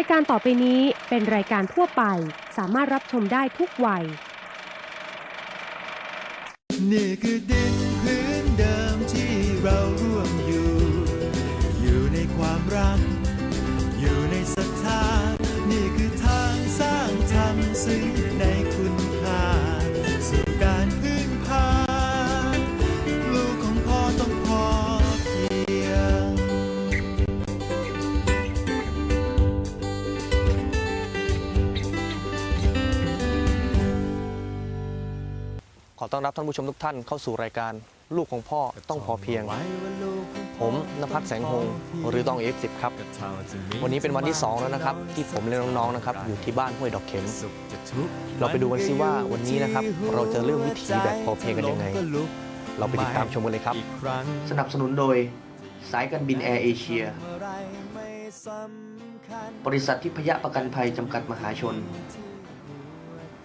ายการต่อไปนี้เป็นรายการทั่วไป สามารถรับชมได้ทุกวัย นี่คือดินพื้นเดิมที่เรา ขอต้อนรับท่านผู้ชมทุกท่านเข้าสู่รายการลูกของพ่อต้องพอเพียง ผมนภัสแสงหงหรือต้องเอฟสิบครับ วันนี้เป็นวันที่ 2 แล้วนะครับ ที่ผมและน้องๆนะครับอยู่ที่บ้านห้วยดอกเข็ม เราไปดูกันสิว่าวันนี้นะครับ เราจะเริ่มวิถีแบบพอเพียงกันยังไง เราไปติดตามชมกันเลยครับ สนับสนุนโดยสายการบินแอร์เอเชีย บริษัทที่พยะประกันภัยจำกัดมหาชน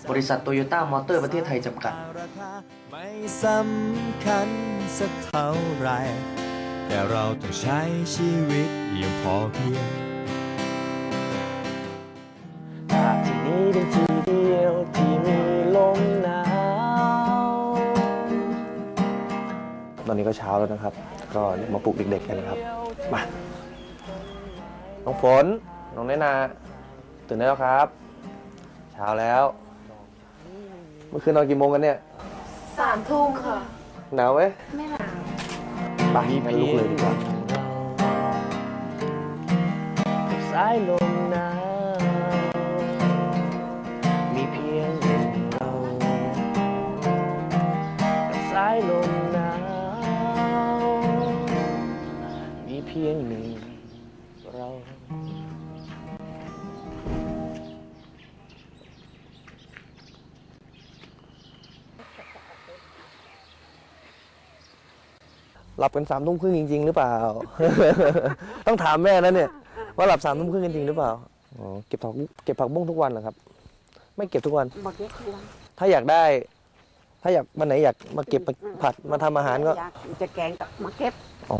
บริษัทโตโยต้ามอเตอร์ประเทศไทยจำกัด ไม่สำคัญสักเท่าไหรแต่เราต้องใช้ชีวิตอย่างพอเพียงที่นี้เป็นที่เดียวที่มีลมหนาว ตอนนี้ก็เช้าแล้วนะครับ ก็มาปลุกเด็กๆกันนะครับ มา น้องฝน น้องเนนา ตื่นได้แล้วครับ เช้าแล้วเมื่อคืนนอนกี่โมงกันเนี่ยสามทุ่มค่ะ หนาวไหมไม่หนาวไปงั้นลุกเลยดีกว่าสายลมหนาวมีเพียงหนึ่งเรากับสายลมหนาวมีเพียงหนึ่ง หลับกันสามทุ่มครึ่งจริง ๆ หรือเปล่า ต้องถามแม่แล้วเนี่ย ว่าหลับสามทุ่มครึ่งจริงๆหรือเปล่าอ๋อเก็บผักเก็บผักบุ้งทุกวันเหรอครับ ไม่เก็บทุกวัน บอกเยอะทุกวันถ้าอยากได้ ถ้าอยากวันไหนอยากมาเก็บมาผัดมาทำอาหารก็อยากจะแกงกับมาเก็บอ๋อ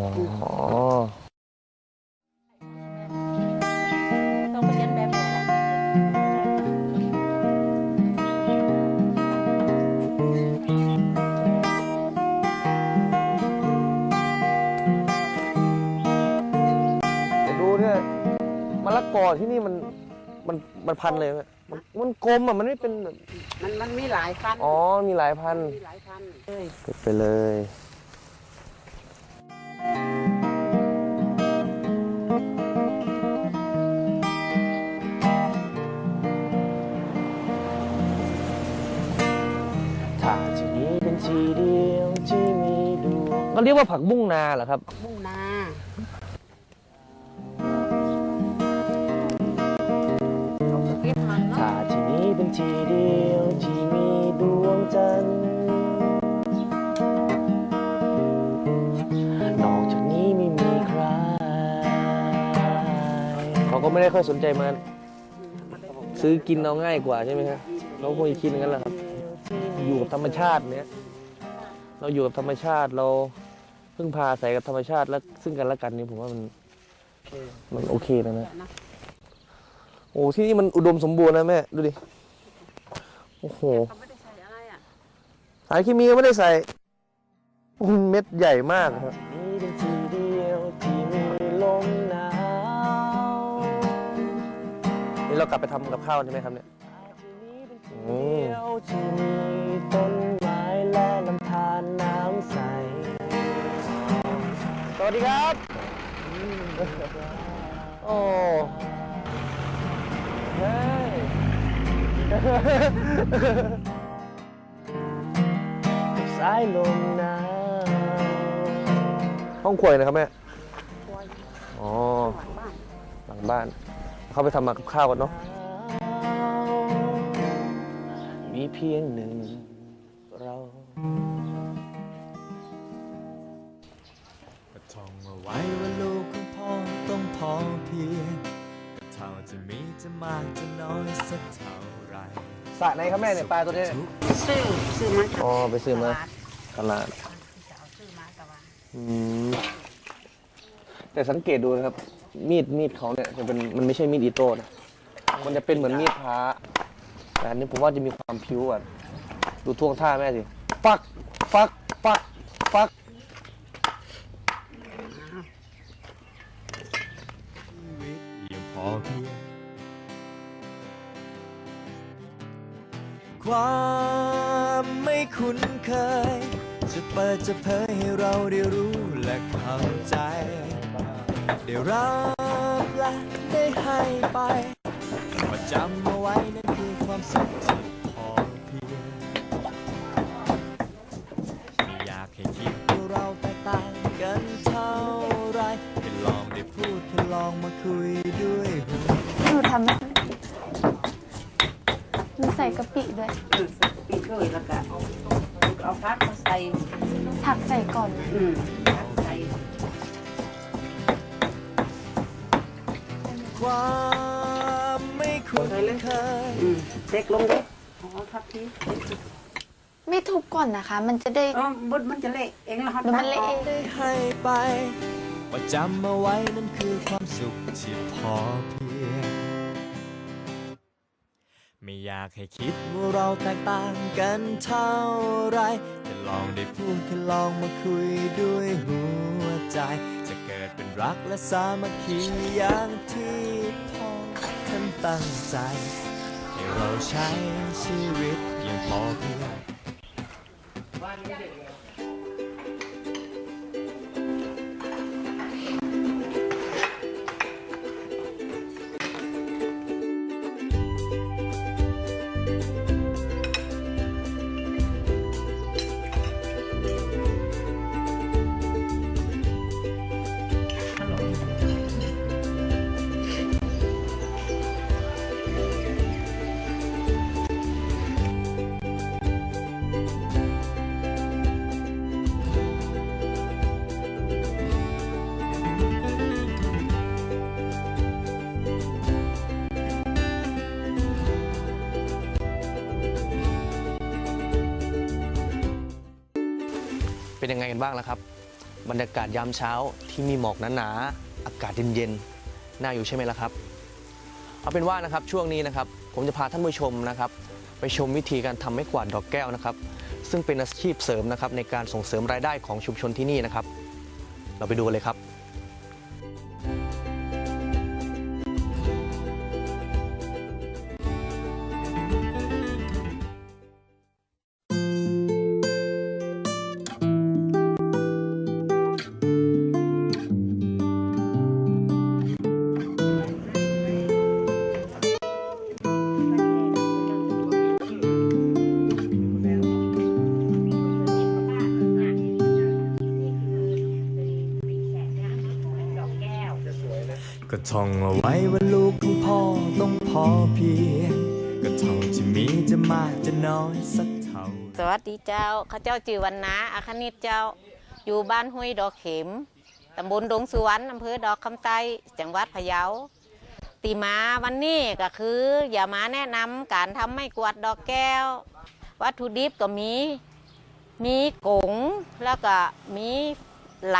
ที่นี่มันมันมันพันเลยไหมมันมันกลมอะมันไม่เป็นแบบมันมันมีหลายพันอ๋อมีหลายพันมีหลายพันเลยเก็บไปเลยถ้าที่นี้เป็นที่เดียวที่มีดวงก็เรียกว่าผักบุ้งนาเหรอครับมุ่งนาเอา ที่เดียวที่มีดวงจันทร์นอกจากนี้ไม่มีใคร เขาก็ไม่ได้ค่อยสนใจมาซื้อกินเอาง่ายกว่าใช่ไหมครับเขาคงจะคิดอย่างนั้นแหละครับ อยู่กับธรรมชาติเนี้ยเราอยู่กับธรรมชาติเราพึ่งพาอาศัยกับธรรมชาติและซึ่งกันและกันนี่ผมว่ามันมันโอเคแล้วนะโอ้ที่นี่มันอุดมสมบูรณ์นะแม่ ดูดิ โอ้โหเขาไม่ได้ใส่อะไรอะสารเคมีก็ไม่ได้ใส่โอ้โหเม็ดใหญ่มากครับนี้เป็นที่เดียวที่มีลมหนาวนี่เรากลับไปทำกับข้าวใช่ไหมครับเนี่ยอืมเดียวที่มีต้นไม้และลำธารน้ำใสสวัสดีครับ โอ้เฮ้ย กับสายลมหนาวห้องครัวเลยนะครับแม่ควยอ๋อหลังบ้านหลังบ้าน เข้าไปทำมากับข้าวกันเนาะมีเพียงหนึ่งเราก็ท่องเอาไว้ว่าลูกของพ่อต้องพอเพียงก็เท่าจะมีจะมากจะ สระไหนครับแม่เนี่ยปลาตัวนี้เนี่ยซื้อซื้อมาจากอ๋อไปซื้อมาตลาดตลาดจะเอาซื้อมาแต่ว่าอืมแต่สังเกตดูนะครับ มีดมีดเขาเนี่ยจะเป็นมันไม่ใช่มีดอิโต้นะมันจะเป็นเหมือนมีดพระแต่อันนี้ผมว่าจะมีความพิ้วอะดูท่วงท่าแม่สิฟักฟักฟักฟักยังพอ ความไม่คุ้นเคย จะเปิดจะเผยให้เราได้รู้และเข้าใจ ได้รับและได้ให้ไปประจำเอาไว้นั่นคือความสุขที่พอเพียงไม่อยากให้คิดว่าเราแตกต่างกันเท่าไรแค่ลองได้พูดแค่ลองมาคุยด้วย หนูทำไม่ ใส่กะปิด้วยอืมปีกเลยแล้วก็เอาเอาพักมาใส่ผักใส่ก่อนนะอืมพักใส่ความไม่คุ้นเคยอืมเซ็กลงเลยอ๋อพักทีไม่ทุบก่อนนะคะ มันจะได้อ๋อบดมันจะเละเองแล้วฮะเดี๋ยวมันเละเองได้ให้ไปประจำเอาไว้นั่นคือความสุขที่พอเพียงากให้คิดว่าเราแตกต่างกันเท่าไรจะลองได้พูดแค่ลองมาคุยด้วยหัวใจ จะเกิดเป็นรักและสามัคคีอย่างที่พ่อท่านตั้งใจ ให้เราใช้ชีวิตอย่างพอเพียง เป็นยังไงกันบ้างล่ะครับ บรรยากาศยามเช้าที่มีหมอกหนาๆอากาศเย็นๆน่าอยู่ใช่ไหมล่ะครับ เอาเป็นว่านะครับช่วงนี้นะครับ ผมจะพาท่านผู้ชมนะครับ ไปชมวิธีการทำไม้กวาดดอกแก้วนะครับ ซึ่งเป็นอาชีพเสริมนะครับในการส่งเสริมรายได้ของชุมชนที่นี่นะครับ เราไปดูเลยครับ ท่องเอาไว้ว่าลูกของพ่อต้องพอเพียงก็เท่าที่มีจะมากจะน้อยสักเท่า สวัสดีเจ้า ข้าเจ้าจือวันนาอาคณิตเจ้า อยู่บ้านห้วยดอกเข็ม ตำบลดงสุวรรณอำเภอดอกคำไตจังหวัดพะเยา ตีมาวันนี้ก็คือ อย่ามาแนะนำการทำไม้กวาดดอกแก้ว วัตถุดิบก็มี มีกงแล้วก็มีไหล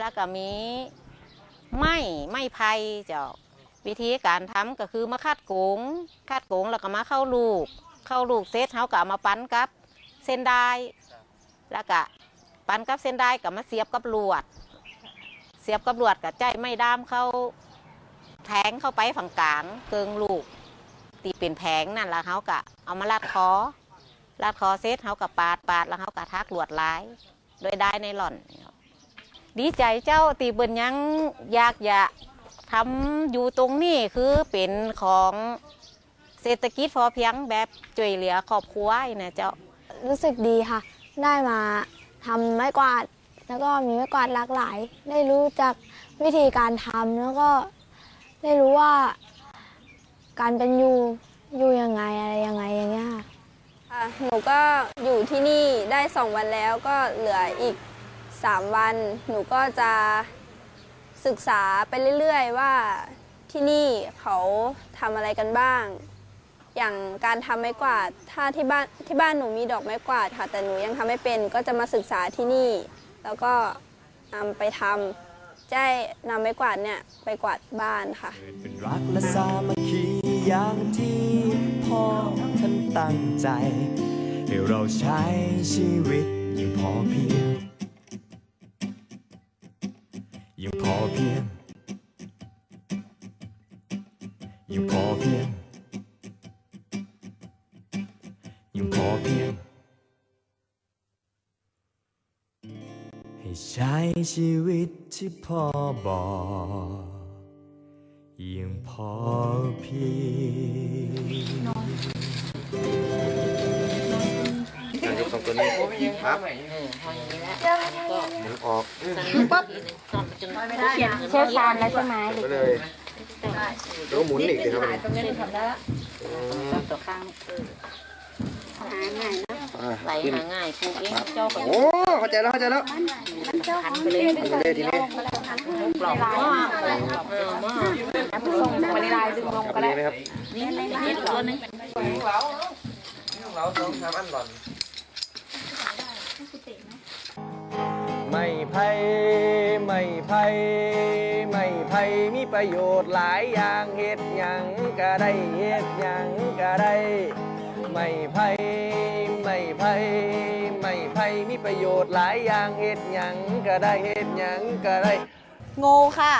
แล้วก็มี ไม้ไม้ไผ่เจ้าวิธีการทำก็คือมาคัดโกงคัดโกงแล้วก็มาเข้าลูก เข้าลูกเสร็จเขาก็เอามาปั้นกับ เส้นได้แล้วก็ปั้นกับเส้นได้กับมาเสียบกับลวด เสียบกับลวดกับใจไม่ด้ามเข้าแทงเข้าไปฝั่งกลางเกิงลูก ตีเป็นแผงนั่นล้วเขาก็เอามาลัดคอลัดคอเสร็จเขาก็ปาดปาดแล้วเขาก็ทักลวดลาย โดยได้ในหล่อน ดีใจเจ้าตีเบินยังอยากจะทำอยู่ตรงนี้คือเป็นของเศรษฐกิจพอเพียงแบบช่วยเหลือครอบครัวนะเจ้ารู้สึกดีค่ะ ได้มาทำไม้กวาด แล้วก็มีไม้กวาดหลากหลาย ได้รู้จักวิธีการทำแล้วก็ได้รู้ว่าการเป็นอยู่อยู่ยังไงอะไรยังไงอย่างเงี้ยค่ะหนูก็อยู่ที่นี่ได้สองวันแล้วก็เหลืออีก สามวัน หนูก็จะศึกษาไปเรื่อยๆ ว่าที่นี่เขาทำอะไรกันบ้าง อย่างการทำไม้กวาด ถ้าที่บ้านที่บ้านหนูมีดอกไม้กวาดค่ะ แต่หนูยังทำไม่เป็นก็จะมาศึกษาที่นี่ แล้วก็นำไปทำจะได้นำไม้กวาดเนี่ยไปกวาดบ้านค่ะเป็นรักและสามัคคีอย่างที่พ่อท่านตั้งใจให้เราใช้ชีวิตอย่งพอเพียง ย่างพอเพียงย่างพอเพียงย่างพอเพียง ให้ใช้ชีวิตที่พ่อบอกย่างพอเพียง เชี่ยวชาญแล้วใช่ไหมแล้วหมุนอีกสิครับตรงนี้ทำได้ตัวข้างหาง่ายนะไหลหาง่ายครูเองเจ้ากับโอ้เข้าใจแล้วเข้าใจแล้วหันไปเลยหันไปเลยทีนี้ปลอกหม้อเออหม้อส่งไปในลายดึงลงก็ได้ไหมครับนี่นี่ตัวนึงเราต้องทำอันก่อน ไม่ไผ่ไม่ไผ่ไม่ไผ่มีประโยชน์หลายอย่างเฮ็ดหยังก็ได้เฮ็ดหยังก็ได้ ไม่ไผ่ไม่ไผ่ไม่ไผ่มีประโยชน์หลายอย่างเฮ็ดหยังก็ได้เฮ็ดหยังก็ได้ โง่ค่ะ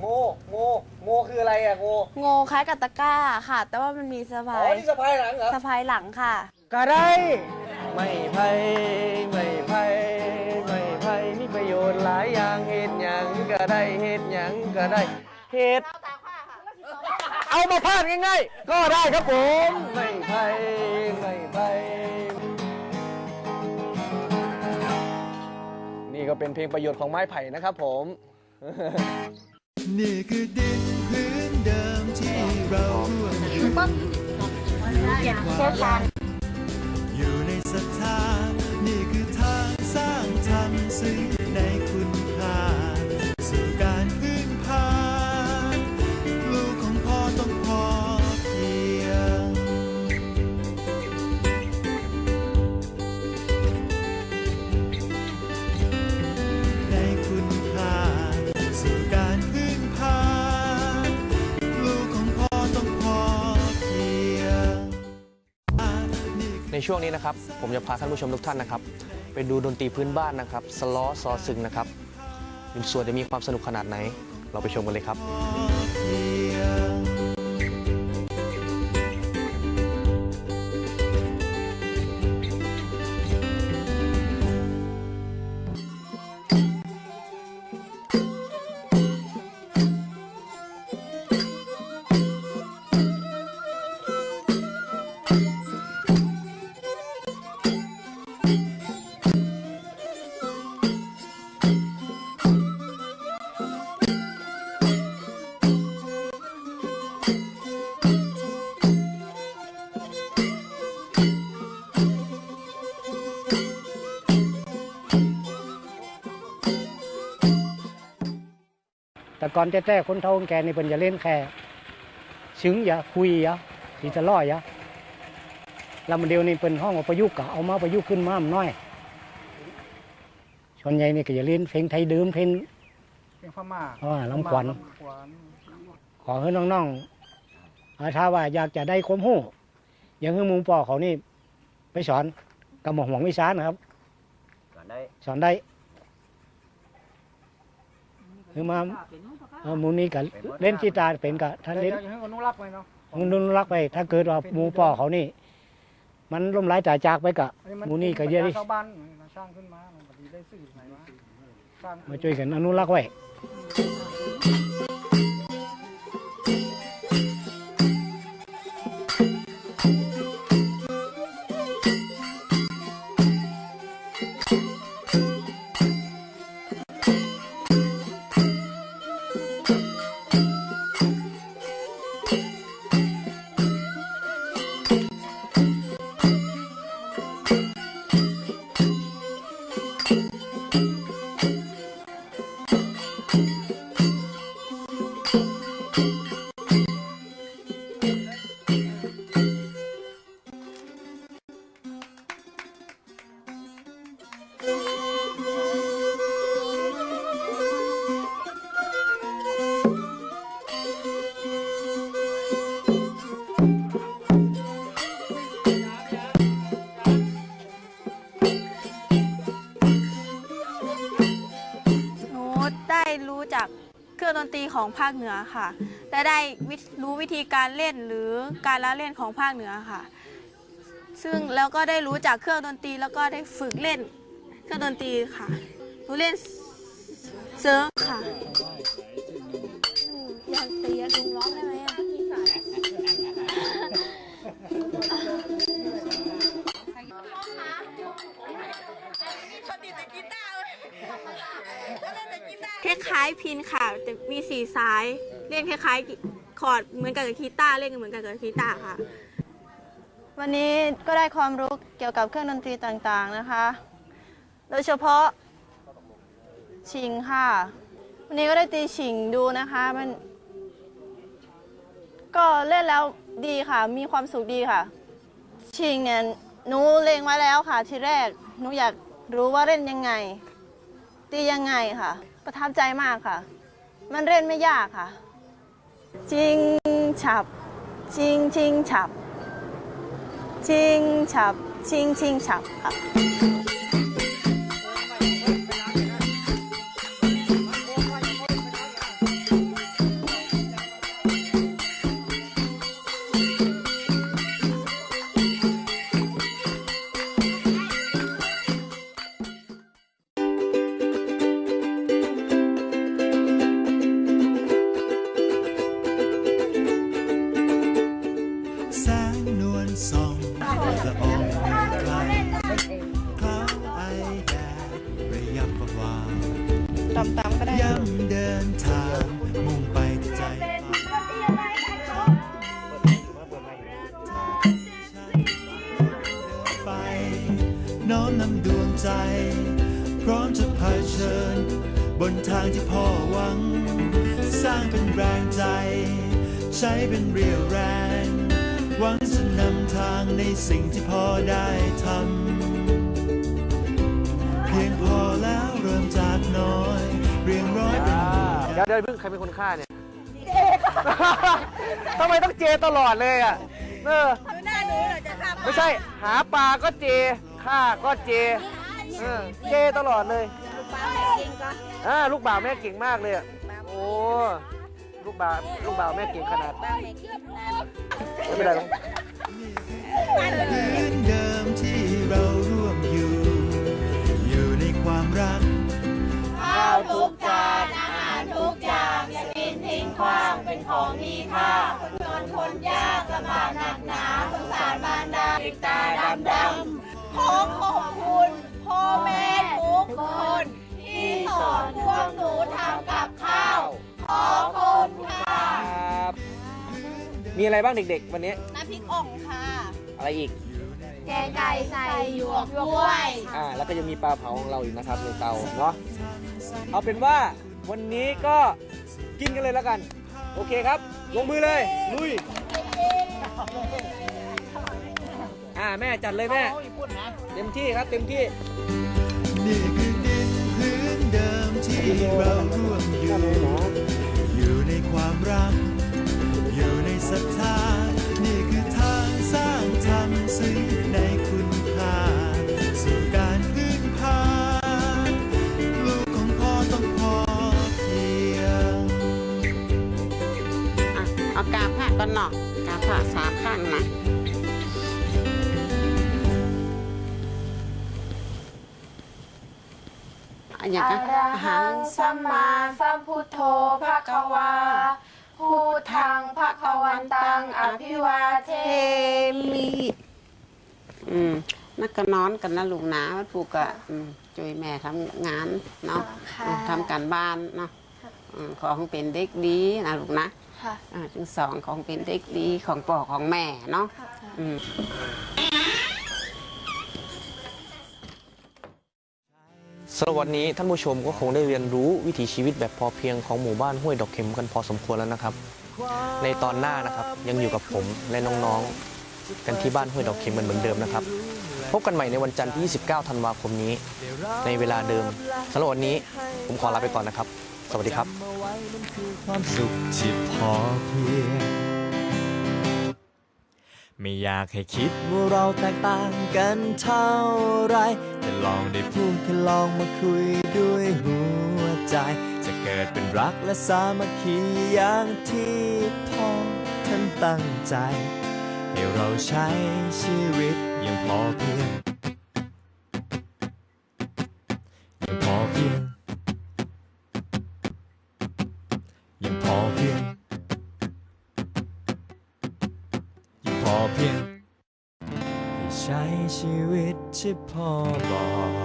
โง่โง่โง่คืออะไรอะโง่โง่คล้ายกับตะกร้าค่ะ แต่ว่ามันมีสะอ๋พาอยนี่สะพายหลังเหรอสะพายหลังค่ะ ก็ได้ ไม่ไผ่ไม่ไผ่ ก็ได้เฮ็ดหยังก็ได้เฮ็ด เอามาพาดง่ายๆ ก็ได้ครับผม ไม่ไผ่ไม่ไผ่นี่ก็เป็นเพลงประโยชน์ของไม้ไผ่นะครับผม นี่คือดินพื้นเดิมที่เราร่วมอยู่เชี่ยวชาญอยู่ในศรัทธานี่คือทางสร้างธรรมซึ่ง ช่วงนี้นะครับ ผมจะพาท่านผู้ชมทุกท่านนะครับ ไปดูดนตรีพื้นบ้านนะครับสล้อซอซึงนะครับส่วนจะมีความสนุกขนาดไหน เราไปชมกันเลยครับ ก่อนแต่แต่คนเท่าคนแก่นี่เป็นจะเล่นแค่ซึ้งอย่าคุยอย่าทีจะล่ออย่าแล้วมันเดียวนี่เป็นห้องประยุกต์ก็เอามาประยุกต์ขึ้นมามันน้อยส่วนใหญ่นี่ก็จะเล่นเพลงไทยเดิมเพลงเพลงพม่าอ่าลำขวัญลำขวัญขอให้น้องๆอ่าถ้าว่าอยากจะได้ความรู้อย่างคือหมูปอเขานี่ ไปสอนกับหมอหวงวิชานะครับ สอนได้สอนได้คือมาเอ่อห มูนี้กับเล่นกีตาร์เป็นกับท่านแต่เล่นอยากให้อนุรักษ์ไว้เนาะมันนุรักษ์ไป ถ้าเกิดว่าหมูปอเขานี่ มันล่มไร้จ่ายจากไปกะอันนี้หมูนี่ก็เยอะดิป็นชาวบ้านมาสร้างขึ้นมามันพอดีได้สื่อไหนวะสร้างมาช่วยกันอนุรักษ์ไว้ ของภาคเหนือค่ะ และได้รู้วิธีการเล่นหรือการละเล่นของภาคเหนือค่ะ ซึ่งแล้วก็ได้รู้จากเครื่องดนตรีแล้วก็ได้ฝึกเล่นเครื่องดนตรีค่ะรู้เล่นเซิร์ฟค่ะ ล้ายๆพินค่ะ แต่มีสี่สายเล่นคล้ายๆคอร์ดเหมือนกันกับกีตาร์เล่นกันเหมือนกันกับกีตาร์ค่ะ วันนี้ก็ได้ความรู้เกี่ยวกับเครื่องดนตรีต่างๆนะคะ โดยเฉพาะชิงค่ะ วันนี้ก็ได้ตีชิงดูนะคะมัน ก็เล่นแล้วดีค่ะ มีความสุขดีค่ะ ชิงเนี่ยหนูเลงไว้แล้วค่ะ ทีแรกหนูอยากรู้ว่าเล่นยังไง ตียังไงค่ะ ประทับใจมากค่ะ มันเล่นไม่ยากค่ะชิงฉับชิงชิงฉับชิงฉับชิงชิงฉับค่ะ เดี๋ยวเดี๋ยวเพิ่งใครเป็นคนฆ่าเนี่ยทำไมต้องเจตลอดเลยอะเออไม่ใช่ หาปลาก็เจฆ่าก็เจเออเจตลอดเลยอ่าลูกบ่าวแม่เก่งมากเลยอะโอ้ลูกบ่าวลูกบ่าวแม่เก่งขนาดไม่เป็นไรหรอกพื้นเดิมที่เราร่วมอยู่ อยู่ในความรักข้าวทุกจาน อาหารทุกอย่างอย่ากินทิ้งขว้างเป็นของมีค่าคนจนคนยากลำบากหนักหนาสงสารบานดาติดตาดำดำขอขอบคุณพ่อแม่ทุกคน ที่สอนพวกหนูทำกับข้าวขอบคุณค่ะ ครับมีอะไรบ้างเด็กๆ วันนี้ น้ำพริกอ่องค่ะ อะไรอีก แกงไก่ใส่หยวกกล้วย อ่า แล้วก็ยังมีปลาเผาของเราอีกนะครับในเตาเนาะ เอาเป็นว่า วันนี้ก็กินกันเลยแล้วกัน โอเคครับ ลงมือเลย ลุย อ่าแม่จัดเลยแม่ เต็มที่ครับเต็มที่นี่คือดินพื้นเดิมที่เราร่วมอยู่ อยู่ในความรัก อยู่ในศรัทธา งอภิวาเทเทมีอืมนักก็นอนกันนะลูกนะวัดผูกก็อืมช่วยแม่ทำงานเนาะค่ะอืมทำการบ้านเนาะอืมของเป็นเด็กดีนะลูกนะค่ะอ่าจึงสองของเป็นเด็กดีของพ่อของแม่เนาะอืม สำหรับวันนี้ท่านผู้ชมก็คงได้เรียนรู้วิถีชีวิตแบบพอเพียงของหมู่บ้านห้วยดอกเข็มกันพอสมควรแล้วนะครับ ในตอนหน้านะครับยังอยู่กับผมและน้องๆ กันที่บ้านห้วยดอกเข็มกันเหมือนเดิมนะครับ พบกันใหม่ในวันจันทร์ที่ 29 ธันวาคมนี้ ในเวลาเดิมสำหรับวันนี้ผมขอลาไปก่อนนะครับ สวัสดีครับ ความสุขที่พอเพียง ไม่อยากให้คิดว่าเราแตกต่างกันเท่าไรแต่ลองได้พูดแค่ลองมาคุยด้วยหัวใจ จะเกิดเป็นรักและสามัคคีอย่างที่พ่อท่านตั้งใจ ให้เราใช้ชีวิตอย่างพอเพียง ชีวิตที่พ่อบอก